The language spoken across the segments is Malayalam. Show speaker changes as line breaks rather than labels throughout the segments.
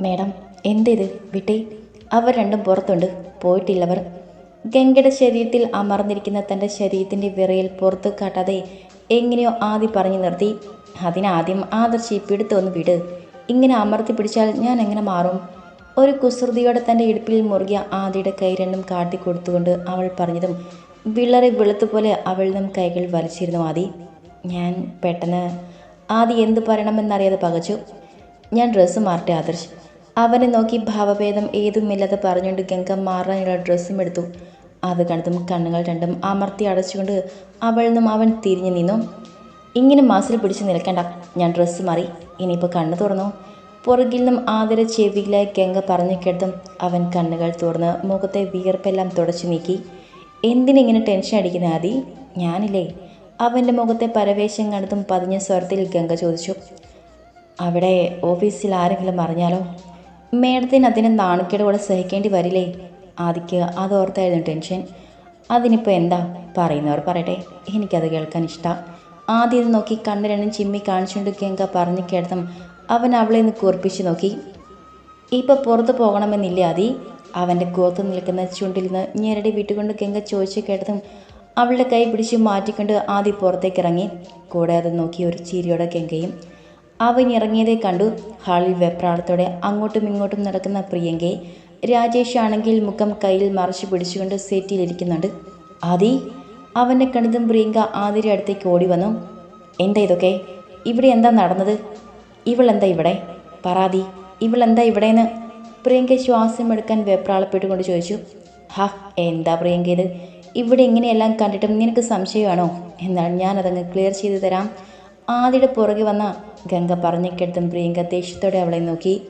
മേഡം എന്തേത്? വിട്ടെ. അവർ രണ്ടും പുറത്തുണ്ട്. പോയിട്ടില്ലവർ. ഗംഗയുടെ ശരീരത്തിൽ അമർന്നിരിക്കുന്ന തന്റെ ശരീരത്തിന്റെ വിറയിൽ പുറത്ത് കാട്ടാതെ എങ്ങനെയോ ആദി പറഞ്ഞു നിർത്തി. അതിനാദ്യം ആദർശി പിടുത്തൊന്ന് വിട്. ഇങ്ങനെ അമർത്തി പിടിച്ചാൽ ഞാൻ എങ്ങനെ മാറും? ഒരു കുസൃതിയോടെ തന്റെ ഇടുപ്പിൽ മുറുകിയ ആദിയുടെ കൈ രണ്ടും കാട്ടിക്കൊടുത്തുകൊണ്ട് അവൾ പറഞ്ഞതും വിളറി വെളുത്തുപോലെ അവൾ നിന്നും കൈകൾ വലിച്ചിരുന്നു ആദി. ഞാൻ പെട്ടെന്ന് ആദി എന്ത് പറയണമെന്നറിയാതെ പകച്ചു. ഞാൻ ഡ്രസ്സ് മാറട്ടെ ആദർശ്. അവനെ നോക്കി ഭാവഭേദം ഏതുമില്ലാതെ പറഞ്ഞുകൊണ്ട് ഗംഗ മാറാനുള്ള ഡ്രസ്സും എടുത്തു. അത് കണ്ടതും കണ്ണുകൾ രണ്ടും അമർത്തി അടച്ചുകൊണ്ട് അവൾ നിന്നും അവൻ തിരിഞ്ഞു നിന്നു. ഇങ്ങനെ മാസിൽ പിടിച്ച് നിൽക്കണ്ട. ഞാൻ ഡ്രസ്സ് മാറി. ഇനിയിപ്പോൾ കണ്ണ് തുറന്നു? പുറകിൽ നിന്നും ആദര ചെവിയിലായി ഗംഗ പറഞ്ഞു കേട്ടതും അവൻ കണ്ണുകൾ തുറന്ന് മുഖത്തെ വിയർപ്പെല്ലാം തുടച്ചു നീക്കി. എന്തിനിങ്ങനെ ടെൻഷൻ അടിക്കുന്ന ആദി? ഞാനില്ലേ? അവന്റെ മുഖത്തെ പരവേശം കണ്ടതും പതിഞ്ഞ സ്വരത്തിൽ ഗംഗ ചോദിച്ചു. അവിടെ ഓഫീസിൽ ആരെങ്കിലും അറിഞ്ഞാലോ? മേഡത്തിന് അതിന് നാണക്കേട് കൂടെ സഹിക്കേണ്ടി വരില്ലേ? ആദിക്ക് അതോർത്തായിരുന്നു ടെൻഷൻ. അതിനിപ്പോൾ എന്താ പറയുന്നവർ പറയട്ടെ എനിക്കത് കേൾക്കാൻ ഇഷ്ടം. ആദ്യം നോക്കി കണ്ണ് രണ്ടും ചിമ്മി കാണിച്ചുകൊണ്ട് ഗംഗ പറഞ്ഞു കേട്ടതും അവൻ അവളെ ഒന്ന് കുറിപ്പിച്ച് നോക്കി. ഇപ്പം പുറത്ത് പോകണമെന്നില്ല ആദി? അവന്റെ കോർത്ത് നിൽക്കുന്ന ചുണ്ടിൽ നിന്ന് ഞെരടി വിട്ടുകൊണ്ട് ഗംഗ ചോദിച്ചു കേട്ടതും അവളുടെ കൈ പിടിച്ച് മാറ്റിക്കൊണ്ട് ആദി പുറത്തേക്ക് ഇറങ്ങി. കൂടെ അത് നോക്കി ഒരു ചിരിയോടെ ഗംഗയും അവൻ ഇറങ്ങിയതേ കണ്ടു. ഹാളിൽ വെപ്രാളത്തോടെ അങ്ങോട്ടും ഇങ്ങോട്ടും നടക്കുന്ന പ്രിയങ്കയെ രാജേഷ് ആണെങ്കിൽ മുഖം കയ്യിൽ മറച്ചു പിടിച്ചുകൊണ്ട് സെറ്റിലിരിക്കുന്നുണ്ട് ആദി അവന്റെ കണിതും പ്രിയങ്ക ആതിരി അടുത്തേക്ക് ഓടി വന്നു. എന്താ ഇതൊക്കെ? ഇവിടെ എന്താ നടന്നത്? ഇവളെന്താ ഇവിടെ? പറാതി ഇവളെന്താ ഇവിടെയെന്ന് പ്രിയങ്ക ശ്വാസം എടുക്കാൻ വെപ്രാളപ്പെട്ടുകൊണ്ട് ചോദിച്ചു. ഹാ എന്താ പ്രിയങ്ക ഇത് ഇവിടെ ഇങ്ങനെയെല്ലാം കണ്ടിട്ടും നിനക്ക് സംശയമാണോ? എന്നാൽ ഞാനതങ്ങ് ക്ലിയർ ചെയ്തു തരാം. ആദിയുടെ പുറകെ വന്ന ഗംഗ പറഞ്ഞു കേട്ടതും പ്രിയങ്ക ദേഷ്യത്തോടെ അവളെ നോക്കി.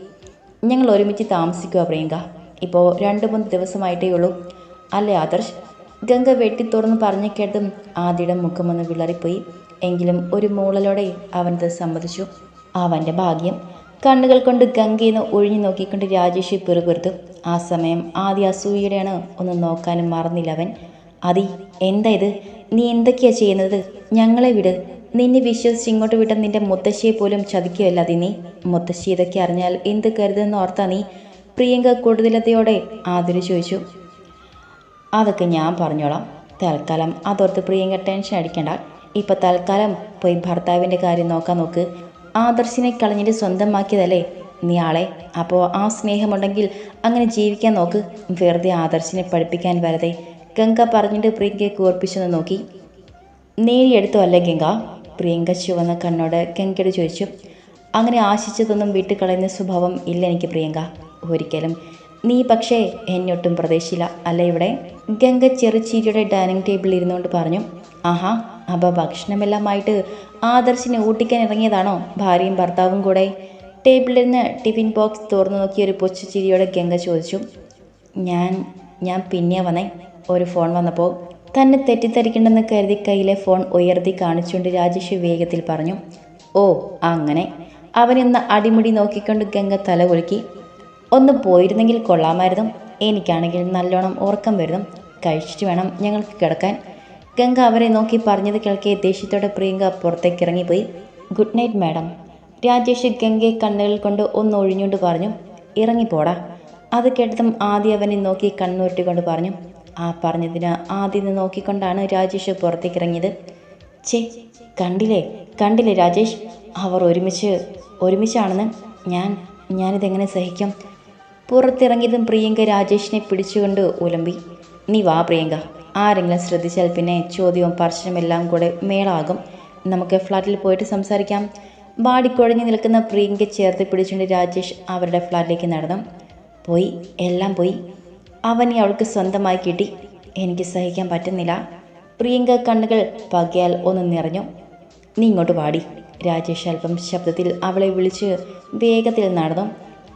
ഞങ്ങൾ ഒരുമിച്ച് താമസിക്കുക പ്രിയങ്ക. ഇപ്പോൾ രണ്ട് മൂന്ന് ദിവസമായിട്ടേ ഉള്ളൂ. അല്ലേ ആദർശ്? ഗംഗ വെട്ടി തുറന്ന് പറഞ്ഞു കേട്ടതും ആദിയുടെ മുഖമൊന്ന് വിളറിപ്പോയി. എങ്കിലും ഒരു മൂളലോടെ അവനത് സമ്മതിച്ചു. അവന്റെ ഭാഗ്യം. കണ്ണുകൾ കൊണ്ട് ഗംഗയെന്ന് ഒഴിഞ്ഞു നോക്കിക്കൊണ്ട് രാജേഷ് പിറുപിറുത്തു. ആ സമയം ആദ്യ അസൂയയുടെയാണ് ഒന്ന് നോക്കാനും മറന്നില്ല അവൻ. അതി എന്താ ഇത്? നീ എന്തൊക്കെയാ ചെയ്യുന്നത്? ഞങ്ങളെ വിട്. നിന്നെ വിശ്വസിച്ച് ഇങ്ങോട്ട് വിട്ട നിന്റെ മുത്തശ്ശിയെ പോലും ചതിക്കുകയല്ല അതിനെ. മുത്തശ്ശി ഇതൊക്കെ അറിഞ്ഞാൽ എന്ത് കരുതെന്ന് ഓർത്താ നീ? പ്രിയങ്ക കൂടുതലതയോടെ ആദരി ചോദിച്ചു. അതൊക്കെ ഞാൻ പറഞ്ഞോളാം. തൽക്കാലം അതോർത്ത് പ്രിയങ്ക ടെൻഷൻ അടിക്കണ്ട. ഇപ്പം തൽക്കാലം പോയി ഭർത്താവിന്റെ കാര്യം നോക്കാൻ നോക്ക്. ആദർശിനെ കളഞ്ഞിട്ട് സ്വന്തമാക്കിയതല്ലേ നീ ആളെ? അപ്പോൾ ആ സ്നേഹമുണ്ടെങ്കിൽ അങ്ങനെ ജീവിക്കാൻ നോക്ക്. വെറുതെ ആദർശിനെ പഠിപ്പിക്കാൻ വരതെ. ഗംഗ പറഞ്ഞിട്ട് പ്രിയങ്കയെ കൂർപ്പിച്ചെന്ന് നോക്കി. നേടിയെടുത്തോ അല്ലേ ഗംഗ? പ്രിയങ്ക ചുവന്ന കണ്ണോട് ഗംഗയോട് ചോദിച്ചു അങ്ങനെ ആശിച്ചതൊന്നും വിട്ടുകളയുന്ന സ്വഭാവം ഇല്ല എനിക്ക് പ്രിയങ്ക. ഒരിക്കലും. നീ പക്ഷേ എന്നൊട്ടും പ്രതീക്ഷയില്ല അല്ല ഇവിടെ? ഗംഗ ചെറുചീരിയുടെ ഡൈനിങ് ടേബിളിൽ ഇരുന്നുകൊണ്ട് പറഞ്ഞു ആഹാ അപ്പോൾ ഭക്ഷണമെല്ലാമായിട്ട് ആദർശിനെ ഊട്ടിക്കാൻ ഇറങ്ങിയതാണോ? ഭാര്യയും ഭർത്താവും കൂടെ? ടേബിളിൽ നിന്ന് ടിഫിൻ ബോക്സ് തുറന്നു നോക്കിയ ഒരു പൊച്ചുചിരിയോടെ ഗംഗ ചോദിച്ചു ഞാൻ ഞാൻ പിന്നെ വന്നേ? ഒരു ഫോൺ വന്നപ്പോൾ തന്നെ തെറ്റിദ്ധരിക്കണ്ടെന്ന് കരുതി കയ്യിലെ ഫോൺ ഉയർത്തി കാണിച്ചുകൊണ്ട് രാജേഷ് വേഗത്തിൽ പറഞ്ഞു ഓ അങ്ങനെ. അവനിന്ന് അടിമുടി നോക്കിക്കൊണ്ട് ഗംഗ തല കുലുക്കി ഒന്ന് പോയിരുന്നെങ്കിൽ കൊള്ളാമായിരുന്നു. എനിക്കാണെങ്കിൽ നല്ലോണം ഉറക്കം വരുന്നു. കഴിച്ചിട്ട് വേണം ഞങ്ങൾക്ക് കിടക്കാൻ. ഗംഗ അവരെ നോക്കി പറഞ്ഞത് കേൾക്കേ ദേഷ്യത്തോടെ പ്രിയങ്ക പുറത്തേക്ക് ഇറങ്ങിപ്പോയി ഗുഡ് നൈറ്റ് മാഡം. രാജേഷ് ഗംഗയെ കണ്ണുകൾ കൊണ്ട് ഒന്ന് ഒഴിഞ്ഞുകൊണ്ട് പറഞ്ഞു ഇറങ്ങിപ്പോടാ. അത് കേട്ടതും ആദ്യം അവനെ നോക്കി കണ്ണുരുട്ടിക്കൊണ്ട് പറഞ്ഞു ആ പറഞ്ഞതിന് ആദ്യം നോക്കിക്കൊണ്ടാണ് രാജേഷ് പുറത്തേക്ക് ഇറങ്ങിയത് ചേ കണ്ടില്ലേ കണ്ടില്ലേ രാജേഷ്? അവർ ഒരുമിച്ച് ഒരുമിച്ചാണെന്ന് ഞാൻ ഞാനിതെങ്ങനെ സഹിക്കും? പുറത്തിറങ്ങിയതും പ്രിയങ്ക രാജേഷിനെ പിടിച്ചുകൊണ്ട് ഉലമ്പി. നീ വാ പ്രിയങ്ക ആരെങ്കിലും ശ്രദ്ധിച്ചാൽ പിന്നെ ചോദ്യവും പർശനമെല്ലാം കൂടെ മേളാകും. നമുക്ക് ഫ്ലാറ്റിൽ പോയിട്ട് സംസാരിക്കാം. വാടിക്കുഴഞ്ഞു നിൽക്കുന്ന പ്രിയങ്ക ചേർത്ത് പിടിച്ചുകൊണ്ട് രാജേഷ് അവരുടെ ഫ്ലാറ്റിലേക്ക് നടന്നു. പോയി എല്ലാം പോയി. അവനെ അവൾക്ക് സ്വന്തമായി കിട്ടി. എനിക്ക് സഹിക്കാൻ പറ്റുന്നില്ല. പ്രിയങ്ക കണ്ണുകൾ പകയാൽ ഒന്ന് നിറഞ്ഞു. നീ ഇങ്ങോട്ട് പാടി രാജേഷ് അല്പം ശബ്ദത്തിൽ അവളെ വിളിച്ച് വേഗത്തിൽ നടന്നു.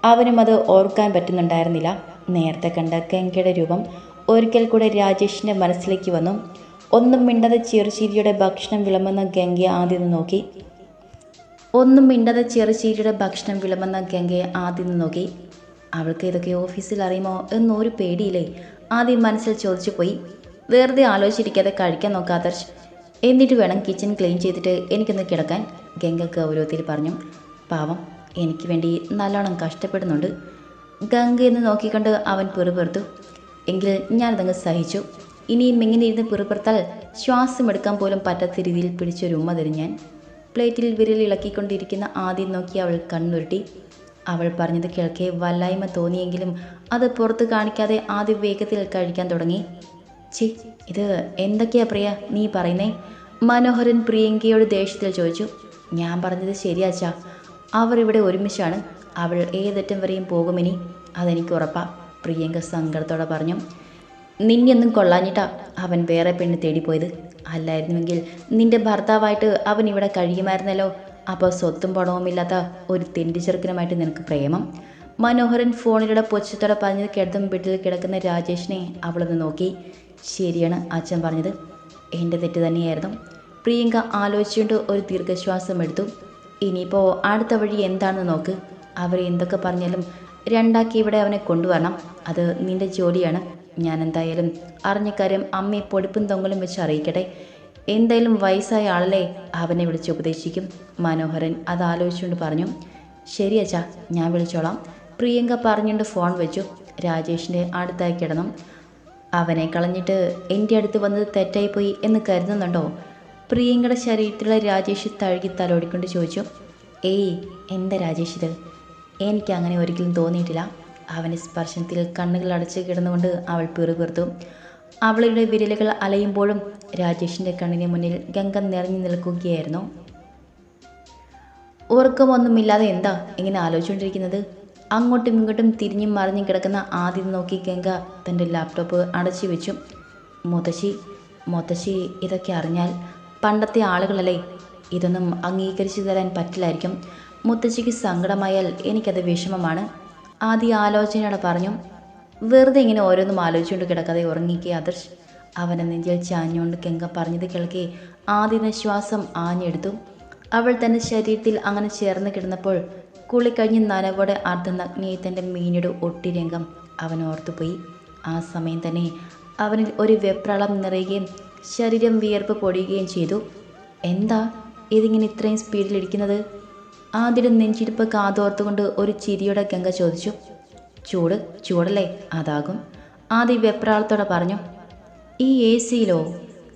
അവനും അത് ഓർക്കാൻ പറ്റുന്നുണ്ടായിരുന്നില്ല. നേരത്തെ കണ്ട ഗംഗയുടെ രൂപം ഒരിക്കൽ കൂടെ രാജേഷിന്റെ മനസ്സിലേക്ക് വന്നു. ഒന്നും മിണ്ടാതെ ചെറുചീരിയുടെ ഭക്ഷണം വിളമ്പുന്ന ഗംഗയെ ആദ്യം നോക്കി. ഒന്നും മിണ്ടാതെ ചെറുചീരിയുടെ ഭക്ഷണം വിളമ്പുന്ന ഗംഗയെ ആദ്യം നോക്കി. അവൾക്ക് ഇതൊക്കെ ഓഫീസിൽ അറിയുമോ എന്നൊരു പേടിയില്ലേ? ആദ്യം മനസ്സിൽ ചോദിച്ചു പോയി. വെറുതെ ആലോചിച്ചിരിക്കാതെ കഴിക്കാൻ നോക്കാം ആദർശ് എന്നിട്ട് വേണം കിച്ചൺ ക്ലീൻ ചെയ്തിട്ട് എനിക്കൊന്ന് കിടക്കാൻ. ഗംഗ ഗൗരവത്തിൽ പറഞ്ഞു. പാവം എനിക്ക് വേണ്ടി നല്ലോണം കഷ്ടപ്പെടുന്നുണ്ട്. ഗംഗ എന്ന് നോക്കിക്കൊണ്ട് അവൻ പിറുപിറുത്തു എങ്കിൽ ഞാനതങ്ങ് സഹിച്ചു. ഇനിയും ഇങ്ങനെ ഇരുന്ന് ശ്വാസം എടുക്കാൻ പോലും പറ്റാത്ത രീതിയിൽ പിടിച്ചൊരു ഉമ്മ തരും ഞാൻ. പ്ലേറ്റിൽ വിരലിളക്കിക്കൊണ്ടിരിക്കുന്ന ആദ്യം നോക്കി അവൾ കണ്ണുരുട്ടി. അവൾ പറഞ്ഞത് കേൾക്കേ വല്ലായ്മ തോന്നിയെങ്കിലും അത് പുറത്ത് കാണിക്കാതെ ആദ്യ വേഗത്തിൽ കഴിക്കാൻ തുടങ്ങി. ചി ഇത് എന്തൊക്കെയാ പ്രിയ നീ പറയുന്നേ? മനോഹരൻ പ്രിയങ്കയോട് ദേഷ്യത്തിൽ ചോദിച്ചു. ഞാൻ പറഞ്ഞത് ശരിയാച്ചാ അവർ ഇവിടെ ഒരുമിച്ചാണ്. അവൾ ഏതറ്റം വരെയും പോകുമിനി അതെനിക്ക് ഉറപ്പാ പ്രിയങ്ക സങ്കടത്തോടെ പറഞ്ഞു. നിന്നെയൊന്നും കൊള്ളാഞ്ഞിട്ടാ അവൻ വേറെ പെണ്ണ് തേടിപ്പോയത്. അല്ലായിരുന്നുവെങ്കിൽ നിന്റെ ഭർത്താവായിട്ട് അവൻ ഇവിടെ കഴിയുമായിരുന്നല്ലോ. അപ്പോൾ സ്വത്തും പണവും ഇല്ലാത്ത ഒരു തെണ്ടി ചെറുക്കനുമായിട്ട് നിനക്ക് പ്രേമം? മനോഹരൻ ഫോണിലൂടെ പൊച്ചത്തോടെ പറഞ്ഞത് കിടത്തും ബെഡിൽ കിടക്കുന്ന രാജേഷിനെ അവളൊന്ന് നോക്കി. ശരിയാണ് അച്ഛൻ പറഞ്ഞത്. എന്റെ തെറ്റ് തന്നെയായിരുന്നു. പ്രിയങ്ക ആലോചിച്ചുകൊണ്ട് ഒരു ദീർഘശ്വാസം എടുത്തു. ഇനിയിപ്പോൾ അടുത്ത വഴി എന്താണെന്ന് നോക്ക്. അവർ എന്തൊക്കെ പറഞ്ഞാലും രണ്ടാക്കി ഇവിടെ അവനെ കൊണ്ടുവരണം. അത് നിന്റെ ജോലിയാണ്. ഞാൻ എന്തായാലും അറിഞ്ഞ കാര്യം അമ്മയെ പൊടിപ്പും തൊങ്ങലും വെച്ച് അറിയിക്കട്ടെ. എന്തായാലും വയസ്സായ ആളല്ലേ? അവനെ വിളിച്ച് ഉപദേശിക്കും. മനോഹരൻ അത് ആലോചിച്ചുകൊണ്ട് പറഞ്ഞു ശരി അച്ഛാ ഞാൻ വിളിച്ചോളാം. പ്രിയങ്ക പറഞ്ഞുകൊണ്ട് ഫോൺ വെച്ചു. രാജേഷിന്റെ അടുത്തായി കിടന്നു. അവനെ കളഞ്ഞിട്ട് എന്റെ അടുത്ത് വന്നത് തെറ്റായിപ്പോയി എന്ന് കരുതുന്നുണ്ടോ? പ്രിയങ്കയുടെ ശരീരത്തിലുള്ള രാജേഷ് തഴുകി തലോടിക്കൊണ്ട് ചോദിച്ചു. ഏയ് എന്താ രാജേഷ് ഇത്? എനിക്ക് അങ്ങനെ ഒരിക്കലും തോന്നിയിട്ടില്ല. അവന്റെ സ്പർശനത്തിൽ കണ്ണുകൾ അടച്ച് കിടന്നുകൊണ്ട് അവൾ പിറുപിറുത്തു. അവളുടെ വിരലുകൾ അലയുമ്പോഴും രാജേഷിന്റെ കണ്ണിന് മുന്നിൽ ഗംഗ നിറഞ്ഞു നിൽക്കുകയായിരുന്നു. ഉറക്കമൊന്നുമില്ലാതെ എന്താ ഇങ്ങനെ ആലോചിച്ചുകൊണ്ടിരിക്കുന്നത്? അങ്ങോട്ടും ഇങ്ങോട്ടും തിരിഞ്ഞും മറിഞ്ഞും കിടക്കുന്ന ആദ്യം നോക്കി ഗംഗ തന്റെ ലാപ്ടോപ്പ് അടച്ചു വെച്ചു. മുത്തശ്ശി മുത്തശ്ശി ഇതൊക്കെ അറിഞ്ഞാൽ പണ്ടത്തെ ആളുകളല്ലേ? ഇതൊന്നും അംഗീകരിച്ചു തരാൻ പറ്റില്ലായിരിക്കും. മുത്തശ്ശിക്ക് സങ്കടമായാൽ എനിക്കത് വിഷമമാണ്. ആദ്യ ആലോചനയോടെ പറഞ്ഞു വെറുതെ ഇങ്ങനെ ഓരോന്നും ആലോചിച്ചുകൊണ്ട് കിടക്കാതെ ഉറങ്ങിക്കുക ആദർശ്. അവനെ നെഞ്ചിൽ ചാഞ്ഞുകൊണ്ട് ഗംഗ പറഞ്ഞത് കേൾക്കെ. ആദ്യ ശ്വാസം ആഞ്ഞെടുത്തു. അവൾ തന്റെ ശരീരത്തിൽ അങ്ങനെ ചേർന്ന് കിടന്നപ്പോൾ കുളിക്കഴിഞ്ഞ് നനവോടെ അർദ്ധനഗ്നിയെ തന്റെ മീനയുടെ ഒട്ടിരംഗം അവൻ ഓർത്തുപോയി. ആ സമയം തന്നെ അവനിൽ ഒരു വെപ്രളം നിറയുകയും ശരീരം വിയർപ്പ് പൊടിയുകയും ചെയ്തു. എന്താ ഇതിങ്ങനെ ഇത്രയും സ്പീഡിലിരിക്കുന്നത് ആദ്യം നെഞ്ചിരിപ്പ് കാതോർത്തുകൊണ്ട് ഒരു ചിരിയുടെ ഗംഗ ചോദിച്ചു. ചൂട് ചൂടല്ലേ? അതാകും. ആദ്യ വെപ്രാളത്തോടെ പറഞ്ഞു. ഈ എ സിയിലോ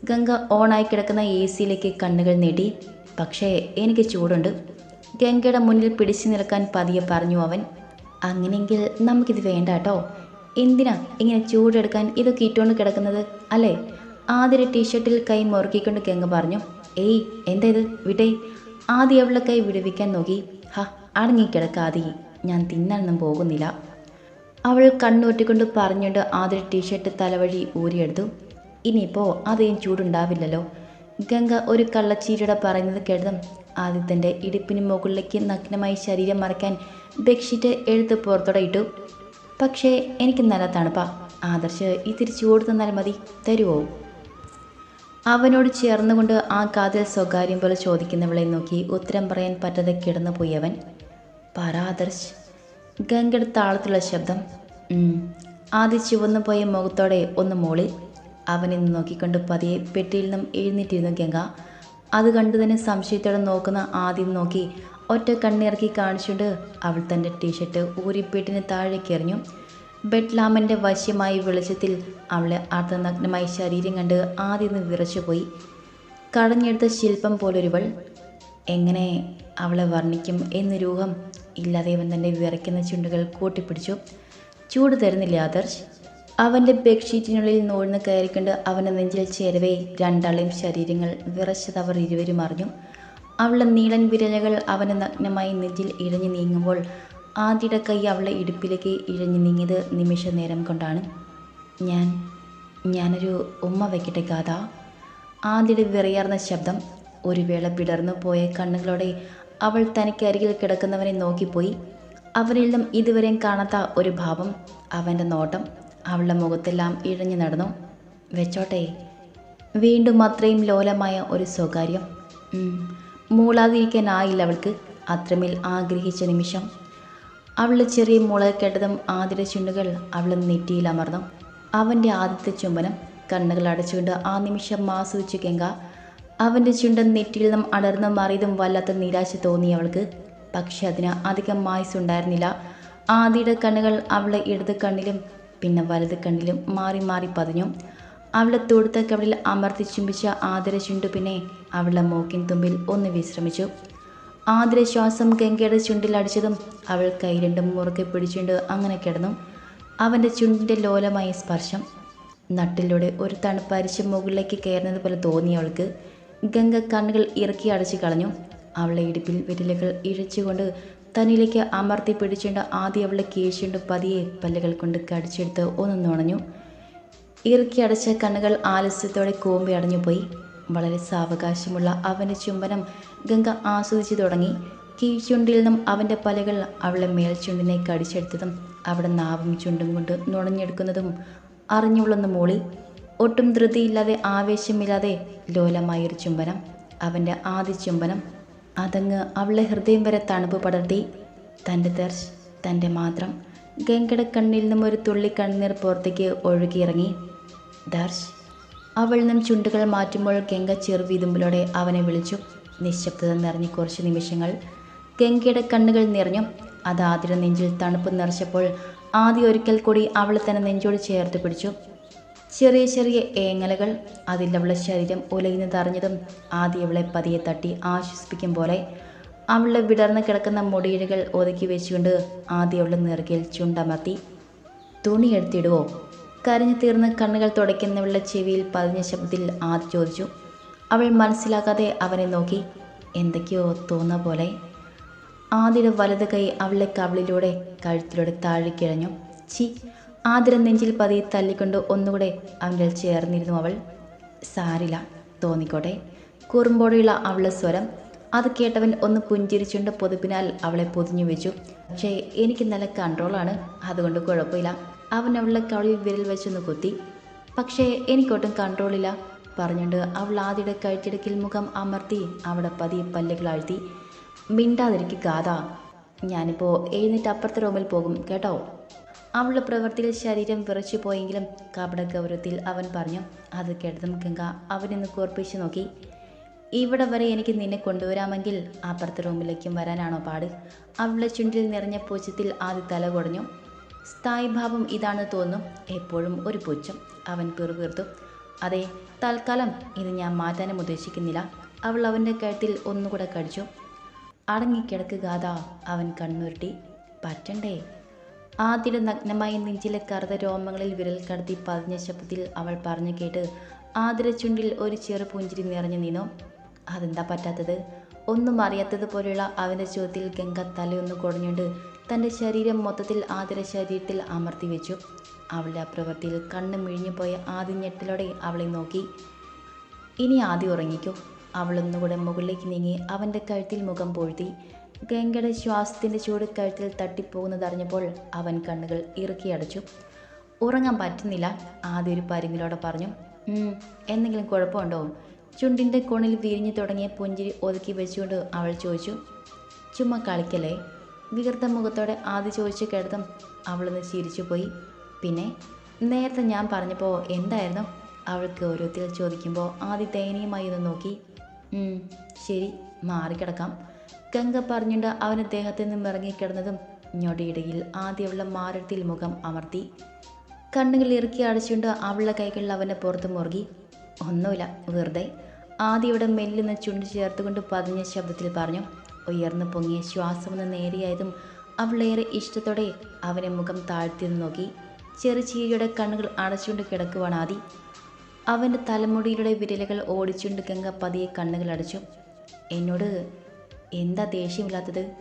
ഗംഗ ഓണായി കിടക്കുന്ന എ സിയിലേക്ക് കണ്ണുകൾ നീട്ടി പക്ഷേ എനിക്ക് ചൂടുണ്ട്. ഗംഗയുടെ മുന്നിൽ പിടിച്ചു നിൽക്കാൻ പതിയെ പറഞ്ഞു അവൻ അങ്ങനെയെങ്കിൽ നമുക്കിത് വേണ്ട കേട്ടോ എന്തിനാ ഇങ്ങനെ ചൂടെടുക്കാൻ ഇതൊക്കെ ഇട്ടുകൊണ്ട് കിടക്കുന്നത് അല്ലേ? ആദ്യ ടീഷർട്ടിൽ കൈ മുറുക്കിക്കൊണ്ട് ഗംഗ പറഞ്ഞു ഏയ് എന്താ ഇത്? വിട്ടേ. ആദ്യ അവളുടെ കൈ വിടുവിക്കാൻ നോക്കി ഹ അടങ്ങിക്കിടക്കാതി ഞാൻ തിന്നാനൊന്നും പോകുന്നില്ല. അവൾ കണ്ണൂറ്റിക്കൊണ്ട് പറഞ്ഞുകൊണ്ട് ആദ്യ ടീഷർട്ട് തലവഴി ഊരിയെടുത്തു. ഇനിയിപ്പോൾ അധികം ചൂടുണ്ടാവില്ലല്ലോ. ഗംഗ ഒരു കള്ളച്ചീരിയുടെ പറയുന്നത് കേട്ടതും ആദിത്യന്റെ ഇടുപ്പിന് മുകളിലേക്ക് നഗ്നമായി ശരീരം മറയ്ക്കാൻ ബെഡ്ഷീറ്റ് എഴുത്ത് പുറത്തോടെ ഇട്ടു. പക്ഷേ എനിക്ക് നല്ല തണുപ്പാ. ആദർശ് ഇത്തിരി ചൂട് തന്നാൽ മതി. തരുമോ അവനോട് ചേർന്നുകൊണ്ട് ആ കാതിൽ സ്വകാര്യം പോലെ ചോദിക്കുന്നവളെ നോക്കി ഉത്തരം പറയാൻ പറ്റാതെ കിടന്നു പോയി അവൻ. പറ ആദർശ്. ഗംഗയുടെ താളത്തിലുള്ള ശബ്ദം. ആദ്യ ചുവന്നു പോയ മുഖത്തോടെ ഒന്ന് മോളി. അവനെ നോക്കിക്കൊണ്ട് പതിയെ പെട്ടിയിൽ നിന്നും എഴുന്നേറ്റിരുന്നു ഗംഗ. അത് കണ്ടു തന്നെ സംശയത്തോടെ നോക്കുന്ന ആദ്യം നോക്കി ഒറ്റ കണ്ണിറക്കി കാണിച്ചുകൊണ്ട് അവൾ തന്റെ ടീഷർട്ട് ഊരിപ്പെട്ടിന് താഴേക്ക് എറിഞ്ഞു. ബെഡ്ലാമന്റെ വശ്യമായ വെളിച്ചത്തിൽ അവളെ അർദ്ധനഗ്നമായ ശരീരം കണ്ട് ആദ്യം വിറച്ചുപോയി കടഞ്ഞെടുത്ത ശില്പം പോലൊരുവൾ. എങ്ങനെ അവളെ വർണിക്കും എന്ന രൂഹം ഇല്ലാതെ അവൻ തന്റെ വിറയ്ക്കുന്ന ചുണ്ടുകൾ കൂട്ടിപ്പിടിച്ചു. ചൂട് തരുന്നില്ല ആദർശ്? അവന്റെ ബെഡ്ഷീറ്റിനുള്ളിൽ നൂഴ്ന്ന് കയറിക്കൊണ്ട് അവന്റെ നെഞ്ചിൽ ചേരവേ രണ്ടാളെയും ശരീരങ്ങൾ വിറച്ചതവർ ഇരുവരും അറിഞ്ഞു. അവളുടെ നീളൻ വിരലുകൾ അവന്റെ നഗ്നമായി നെഞ്ചിൽ ഇഴഞ്ഞു നീങ്ങുമ്പോൾ ആദ്യയുടെ കൈ അവളുടെ ഇടുപ്പിലേക്ക് ഇഴഞ്ഞു നീങ്ങിയത് നിമിഷ നേരം കൊണ്ടാണ്. ഞാൻ ഞാനൊരു ഉമ്മ വയ്ക്കട്ടെ കഥ ആദ്യയുടെ വിറയാർന്ന ശബ്ദം ഒരു വേള പിടർന്നു പോയ കണ്ണുകളോടെ അവൾ തനിക്ക് അരികിൽ കിടക്കുന്നവനെ നോക്കിപ്പോയി. നിന്നും ഇതുവരെയും കാണാത്ത ഒരു ഭാവം അവന്റെ നോട്ടം അവളുടെ മുഖത്തെല്ലാം ഇഴഞ്ഞു നടന്നു. വെച്ചോട്ടെ വീണ്ടും അത്രയും ലോലമായ ഒരു സ്വകാര്യം. മൂളാതിരിക്കാനായില്ല അവൾക്ക് അത്രമേൽ ആഗ്രഹിച്ച നിമിഷം. അവളുടെ ചെറിയ മുള കേട്ടതും ആതിര ചുണ്ടുകൾ അവൾ നെറ്റിയിൽ അമർന്നു. അവന്റെ ആദ്യത്തെ ചുംബനം കണ്ണുകൾ അടച്ചുകൊണ്ട് ആ നിമിഷം ആസ്വദിച്ചു കെങ്ക അവന്റെ ചുണ്ടൻ നെറ്റിയിൽ നിന്നും അടർന്നു മാറിയതും വല്ലാത്ത നിരാശ തോന്നി അവൾക്ക്. പക്ഷെ അതിന് അധികം മായുസുണ്ടായിരുന്നില്ല. ആദിയുടെ കണ്ണുകൾ അവളെ ഇടത് കണ്ണിലും പിന്നെ വലത് കണ്ണിലും മാറി മാറി പതിഞ്ഞു. അവളെ തൊടുത്ത കവിളിൽ അമർത്തി ചുംബിച്ച ആദര ചുണ്ടു പിന്നെ അവളുടെ മൂക്കിൻ തുമ്പിൽ ഒന്ന് വിശ്രമിച്ചു. ആദര ശ്വാസം ഗംഗയുടെ ചുണ്ടിൽ അടിച്ചതും അവൾ കൈ രണ്ടും മുറുക്കെ പിടിച്ചുകൊണ്ട് അങ്ങനെ കിടന്നു. അവന്റെ ചുണ്ടിന്റെ ലോലമായ സ്പർശം. നട്ടിലൂടെ ഒരു തണുപ്പരിച്ച് മുകളിലേക്ക് കയറുന്നത് പോലെ തോന്നി അവൾക്ക്. ഗംഗ കണ്ണുകൾ ഇറക്കി അടച്ചു കളഞ്ഞു. അവളെ ഇടുപ്പിൽ വിരലുകൾ ഇഴച്ചുകൊണ്ട് തന്നിലേക്ക് അമർത്തി പിടിച്ചുകൊണ്ട് ആദ്യം അവളെ കീഴ്ച്ചുകൊണ്ട് പതിയെ പല്ലുകൾ കൊണ്ട് കടിച്ചെടുത്ത് ഒന്ന് നുണഞ്ഞു ഇറുക്കി അടച്ച കണ്ണുകൾ ആലസ്യത്തോടെ കോമ്പി അടഞ്ഞുപോയി. വളരെ സാവകാശമുള്ള അവന്റെ ചുംബനം ഗംഗ ആസ്വദിച്ചു തുടങ്ങി. കീഴ്ചുണ്ടിൽ നിന്നും അവന്റെ പലകൾ അവളെ മേൽചുണ്ടിനെ കടിച്ചെടുത്തതും അവിടെ നാവും ചുണ്ടും കൊണ്ട് നുണഞ്ഞെടുക്കുന്നതും അറിഞ്ഞുള്ളൊന്ന് മൂളി. ഒട്ടും ധൃതിയില്ലാതെ ആവേശമില്ലാതെ ലോലമായൊരു ചുംബനം. അവന്റെ ആദ്യ ചുംബനം അതങ്ങ് അവളെ ഹൃദയം വരെ തണുപ്പ് പടർത്തി തന്റെ ദർശ് തന്റെ മാത്രം. ഗംഗയുടെ കണ്ണിൽ നിന്നും ഒരു തുള്ളി കണ്ണീർ പുറത്തേക്ക് ഒഴുകിയിറങ്ങി. ദർശ്. അവൾ നിന്നും ചുണ്ടുകൾ മാറ്റുമ്പോൾ ഗംഗ ചെറുവീതുമ്പിലൂടെ അവനെ വിളിച്ചു. നിശബ്ദത നിറഞ്ഞ കുറച്ച് നിമിഷങ്ങൾ ഗംഗയുടെ കണ്ണുകൾ നിറഞ്ഞു. അത് ആതിര നെഞ്ചിൽ തണുപ്പ് നിറച്ചപ്പോൾ ആദ്യ ഒരിക്കൽ കൂടി അവൾ തന്നെ നെഞ്ചോട് ചേർത്ത് പിടിച്ചു. ചെറിയ ചെറിയ ഏങ്ങലുകൾ അതിൽ അവളുടെ ശരീരം ഉലയുന്നതറിഞ്ഞതും ആദ്യം അവളെ പതിയെ തട്ടി ആശ്വസിപ്പിക്കും പോലെ അവളുടെ വിടർന്ന് കിടക്കുന്ന മുടിയിഴകൾ ഒതുക്കി വെച്ചുകൊണ്ട് ആദ്യം അവളുടെ നെറുകയിൽ ചുണ്ടമർത്തി തുണിയെടുത്തിടുവോ കരഞ്ഞു തീർന്ന് കണ്ണുകൾ തുടയ്ക്കുന്നവളുടെ ചെവിയിൽ പതിഞ്ഞ ശബ്ദത്തിൽ ആദ്യ ചോദിച്ചു. അവൾ മനസ്സിലാക്കാതെ അവനെ നോക്കി എന്തൊക്കെയോ തോന്ന പോലെ. ആദ്യയുടെ വലത് കൈ അവളുടെ കവിളിലൂടെ കഴുത്തിലൂടെ താഴെ കിഴഞ്ഞു ചി ആതിര നെഞ്ചിൽ പതി തല്ലിക്കൊണ്ട് ഒന്നുകൂടെ അവന്റെ ചേർന്നിരുന്നു അവൾ. സാരില തോന്നിക്കോട്ടെ. കുറുമ്പോടെയുള്ള അവളുടെ സ്വരം അത് കേട്ടവൻ ഒന്ന് പുഞ്ചിരിച്ചുകൊണ്ട് പൊതുപ്പിനാൽ അവളെ പൊതിഞ്ഞു വെച്ചു. പക്ഷേ എനിക്ക് നല്ല കൺട്രോളാണ് അതുകൊണ്ട് കുഴപ്പമില്ല. അവൻ അവളുടെ കവളിൽ വിരൽ വെച്ചൊന്ന് കുത്തി. പക്ഷേ എനിക്കൊട്ടും കൺട്രോളില്ല പറഞ്ഞുകൊണ്ട് അവൾ ആദ്യയുടെ കഴുത്തിടക്കിൽ മുഖം അമർത്തി അവിടെ പതിയെ പല്ലുകൾ ആഴ്ത്തി. മിണ്ടാതിരിക്കുക ഗാഥ. ഞാനിപ്പോൾ എഴുന്നേറ്റ് അപ്പുറത്തെ റൂമിൽ പോകും കേട്ടോ? അവളുടെ പ്രവൃത്തിയിൽ ശരീരം വിറച്ചു പോയെങ്കിലും കപട ഗൗരവത്തിൽ അവൻ പറഞ്ഞു അത് കേട്ടതും ഗംഗ. അവനൊന്ന് കോർപ്പിച്ചു നോക്കി. ഇവിടെ വരെ എനിക്ക് നിന്നെ കൊണ്ടുവരാമെങ്കിൽ അപ്പുറത്തെ റൂമിലേക്കും വരാനാണോ പാട്? അവളുടെ ചുണ്ടിൽ നിറഞ്ഞ പൂച്ചത്തിൽ ആദ്യ തല കുടഞ്ഞു. സ്ഥായിഭാവം ഇതാണ് തോന്നും എപ്പോഴും ഒരു പൂച്ചം അവൻ പിറുപീർത്തു അതെ തൽക്കാലം ഇത് ഞാൻ മാറ്റാനും ഉദ്ദേശിക്കുന്നില്ല. അവൾ അവന്റെ കഴുത്തിൽ ഒന്നുകൂടെ കടിച്ചു. അടങ്ങിക്കിടക്ക് ഗാഥ അവൻ കണ്ണുരുട്ടി. പറ്റണ്ടേ? ആദ്യയുടെ നഗ്നമായി നെഞ്ചിലെ കറുത രോമങ്ങളിൽ വിരൽ കടത്തി പതിഞ്ഞ ശബ്ദത്തിൽ അവൾ പറഞ്ഞു കേട്ട് ആതിര ചുണ്ടിൽ ഒരു ചെറു പുഞ്ചിരി നിറഞ്ഞു നിന്നു അതെന്താ പറ്റാത്തത്? ഒന്നും അറിയാത്തതുപോലെയുള്ള അവന്റെ ചോദ്യത്തിൽ ഗംഗ തലയൊന്ന് കുടഞ്ഞുകൊണ്ട് തന്റെ ശരീരം മൊത്തത്തിൽ ആതിര ശരീരത്തിൽ അമർത്തി വെച്ചു. അവളുടെ അപ്രവൃത്തിയിൽ പ്രവൃത്തിയിൽ കണ്ണ് മിഴിഞ്ഞു പോയ ആദ്യ ഞെട്ടലോടെ അവളെ നോക്കി. ഇനി ആദ്യം ഉറങ്ങിക്കോ. അവളൊന്നുകൂടെ മുകളിലേക്ക് നീങ്ങി അവന്റെ കഴുത്തിൽ മുഖം പൊഴുത്തി ഗംഗയുടെ ശ്വാസത്തിന്റെ ചൂട് കഴുത്തിൽ തട്ടിപ്പോകുന്നതറിഞ്ഞപ്പോൾ അവൻ കണ്ണുകൾ ഇറുക്കിയടച്ചു ഉറങ്ങാൻ പറ്റുന്നില്ല ആദ്യം ഒരു പരിങ്ങിലോടെ പറഞ്ഞു. "ഉം, എന്തെങ്കിലും കുഴപ്പമുണ്ടോ? ചുണ്ടിന്റെ കോണിൽ വിരിഞ്ഞു തുടങ്ങിയ പുഞ്ചിരി ഒതുക്കി വെച്ചുകൊണ്ട് അവൾ ചോദിച്ചു. ചുമ്മാ കളിക്കല്ലേ? വികൃത മുഖത്തോടെ ആദ്യം ചോദിച്ച കേട്ടതും അവളൊന്ന് ചിരിച്ചു പോയി. പിന്നെ നേരത്തെ ഞാൻ പറഞ്ഞപ്പോൾ എന്തായിരുന്നു? അവൾക്ക് ഓരോരുത്തർ ചോദിക്കുമ്പോൾ ആദ്യ ദയനീയമായി ഒന്ന് നോക്കി. "ഉം, ശരി മാറിക്കിടക്കാം. ഗംഗ പറഞ്ഞുകൊണ്ട് അവൻ ദേഹത്തിൽ നിന്നും ഇറങ്ങിക്കിടന്നതും ഞൊടിയിടയിൽ ആദ്യമുള്ള മാരത്തിൽ മുഖം അമർത്തി. കണ്ണുകൾ ഇറുക്കി അടച്ചുകൊണ്ട് അവളുടെ കൈകളിൽ അവനെ പുറത്ത് മുറുകി. ഒന്നുമില്ല വെറുതെ. ആദ്യയുടെ മെല്ലുന്ന ചുണ്ട് ചേർത്തുകൊണ്ട് പതിഞ്ഞ ശബ്ദത്തിൽ പറഞ്ഞു ഉയർന്നു പൊങ്ങിയ ശ്വാസമെന്ന് നേരിയായതും അവളേറെ ഇഷ്ടത്തോടെ അവനെ മുഖം താഴ്ത്തി നോക്കി. ചെറു ചീരിയുടെ കണ്ണുകൾ അടച്ചുകൊണ്ട് കിടക്കുവാണ് ആദി. അവന്റെ തലമുടിയിലൂടെ വിരലുകൾ ഓടിച്ചുകൊണ്ട് ഗംഗ പതിയെ കണ്ണുകൾ അടച്ചു. എന്നോട് എന്താ ദേഷ്യമില്ലാത്തത്?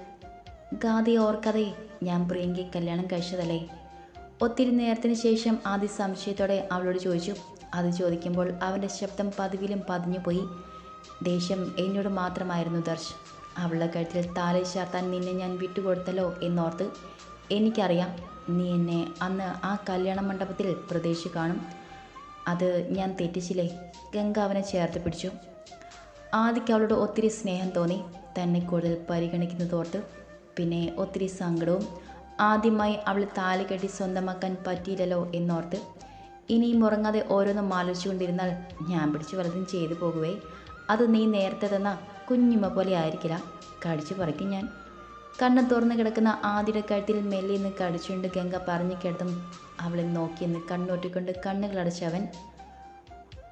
ഗാദി ഓർക്കാതെ ഞാൻ പ്രിയങ്കി കല്യാണം കഴിച്ചതല്ലേ? ഒത്തിരി നേരത്തിന് ശേഷം ആദ്യ സംശയത്തോടെ അവളോട് ചോദിച്ചു. അത് ചോദിക്കുമ്പോൾ അവന്റെ ശബ്ദം പതിവിലും പതിഞ്ഞു പോയി. ദേഷ്യം എന്നോട് മാത്രമായിരുന്നു ദർശ്. അവളുടെ കഴുത്തിൽ താലി ചാർത്താൻ നിന്നെ ഞാൻ വിട്ടുകൊടുത്തല്ലോ എന്നോർത്ത്. എനിക്കറിയാം നീ എന്നെ അന്ന് ആ കല്യാണ മണ്ഡപത്തിൽ പ്രതീക്ഷ കാണും. അത് ഞാൻ തെറ്റിച്ചില്ലേ? ഗംഗ അവനെ ചേർത്ത് പിടിച്ചു. ആദിക്ക് അവളോട് ഒത്തിരി സ്നേഹം തോന്നി. തന്നെ കൂടുതൽ പരിഗണിക്കുന്നതോർത്ത് പിന്നെ ഒത്തിരി സങ്കടവും ആദ്യമായി അവൾ താലി കെട്ടി സ്വന്തമാക്കാൻ പറ്റിയില്ലല്ലോ എന്നോർത്ത്. ഇനിയും ഉറങ്ങാതെ ഓരോന്നും ആലോചിച്ചുകൊണ്ടിരുന്നാൽ ഞാൻ പിടിച്ച് വലതും ചെയ്തു പോകുവേ. അത് നീ നേരത്തെ തന്ന കുഞ്ഞുമ്മ പോലെ ആയിരിക്കില്ല കടിച്ചു പറിക്കും ഞാൻ. കണ്ണ് തുറന്നു കിടക്കുന്ന ആദ്യയുടെ കഴുത്തിൽ മെല്ലിന്ന് കടിച്ചുകൊണ്ട് ഗംഗ പറഞ്ഞു കിടന്നും അവളെ നോക്കിയെന്ന് കണ്ണോട്ടിക്കൊണ്ട് കണ്ണുകളടച്ചവൻ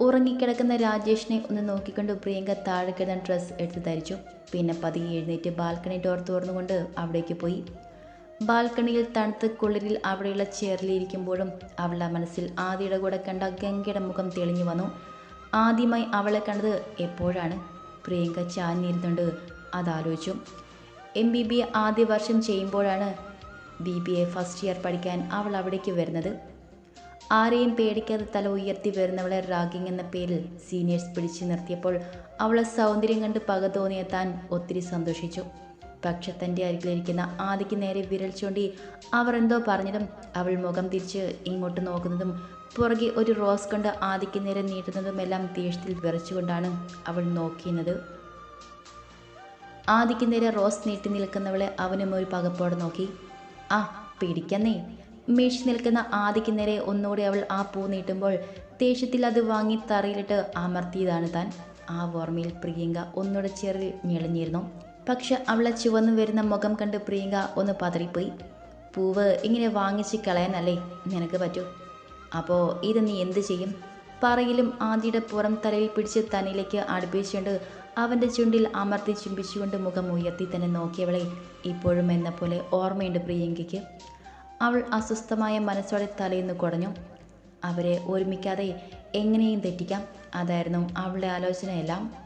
ഉറങ്ങിക്കിടക്കുന്ന രാജേഷിനെ ഒന്ന് നോക്കിക്കൊണ്ട് പ്രിയങ്ക താഴെ കിടന്ന ഡ്രസ്സ് എടുത്ത് ധരിച്ചു. പിന്നെ പതിയെ എഴുന്നേറ്റ് ബാൽക്കണി ഡോർ തുറന്നുകൊണ്ട് അവിടേക്ക് പോയി. ബാൽക്കണിയിൽ തണുത്ത് കുളിരിൽ അവിടെയുള്ള ചെയറിലിരിക്കുമ്പോഴും അവളുടെ മനസ്സിൽ ആദിയുടെ കൂടെ കണ്ട ഗംഗയുടെ മുഖം തെളിഞ്ഞു വന്നു. ആദ്യമായി അവളെ കണ്ടത് എപ്പോഴാണ്? പ്രിയങ്ക ചാഞ്ഞിരുന്നുണ്ട് അതാലോചിച്ചു. എം ബി ബി എ ആദ്യ വർഷം ചെയ്യുമ്പോഴാണ് B B A first year പഠിക്കാൻ അവൾ അവിടേക്ക് വരുന്നത്. ആരെയും പേടിക്കാതെ തല ഉയർത്തി വരുന്നവളെ റാഗിങ് എന്ന പേരിൽ സീനിയേഴ്സ് പിടിച്ചു നിർത്തിയപ്പോൾ അവളെ സൗന്ദര്യം കണ്ട് പക തോന്നിയ താൻ ഒത്തിരി സന്തോഷിച്ചു. പക്ഷെ തന്റെ അരികിലിരിക്കുന്ന ആദിക്ക് നേരെ വിരൽ ചൂണ്ടി അവർ എന്തോ പറഞ്ഞതും അവൾ മുഖം തിരിച്ച് ഇങ്ങോട്ട് നോക്കുന്നതും പുറകെ ഒരു റോസ് കൊണ്ട് ആദിക്ക് നേരെ നീട്ടുന്നതുമെല്ലാം ദേഷ്യത്തിൽ വിറച്ചുകൊണ്ടാണ് അവൾ നോക്കിയത് ആദിക്ക് നേരെ റോസ് നീട്ടി നിൽക്കുന്നവളെ അവനും ഒരു പകപ്പോടെ നോക്കി. ആ പിടിക്കുന്നേ. മേശി നിൽക്കുന്ന ആദിക്ക് നേരെ ഒന്നുകൂടി അവൾ ആ പൂ നീട്ടുമ്പോൾ ദേഷ്യത്തിൽ അത് വാങ്ങി തറയിലിട്ട് അമർത്തിയതാണ് താൻ. ആ ഓർമ്മയിൽ പ്രിയങ്ക ഒന്നുകൂടെ ചെറിൽ ഞെളിഞ്ഞിരുന്നു. പക്ഷെ അവളെ ചുവന്നു വരുന്ന മുഖം കണ്ട് പ്രിയങ്ക ഒന്ന് പതറിപ്പോയി. പൂവ് ഇങ്ങനെ വാങ്ങിച്ച് കളയാനല്ലേ നിനക്ക് പറ്റൂ? അപ്പോൾ ഇത് നീ എന്ത് ചെയ്യും? പറയിലും ആദിയുടെ പുറം തലയിൽ പിടിച്ച് തനിയിലേക്ക് അടുപ്പിച്ചുകൊണ്ട് അവന്റെ ചുണ്ടിൽ അമർത്തി ചുംബിച്ചുകൊണ്ട് മുഖം ഉയർത്തി തന്നെ നോക്കിയവളെ ഇപ്പോഴും എന്ന പോലെ ഓർമ്മയുണ്ട് പ്രിയങ്കയ്ക്ക്. അവൾ അസ്വസ്ഥമായ മനസ്സോടെ തലയിന്ന് കുടഞ്ഞു. അവരെ ഒരുമിക്കാതെ എങ്ങനെയും തെറ്റിക്കാം. അതായിരുന്നു അവളുടെ ആലോചനയെല്ലാം.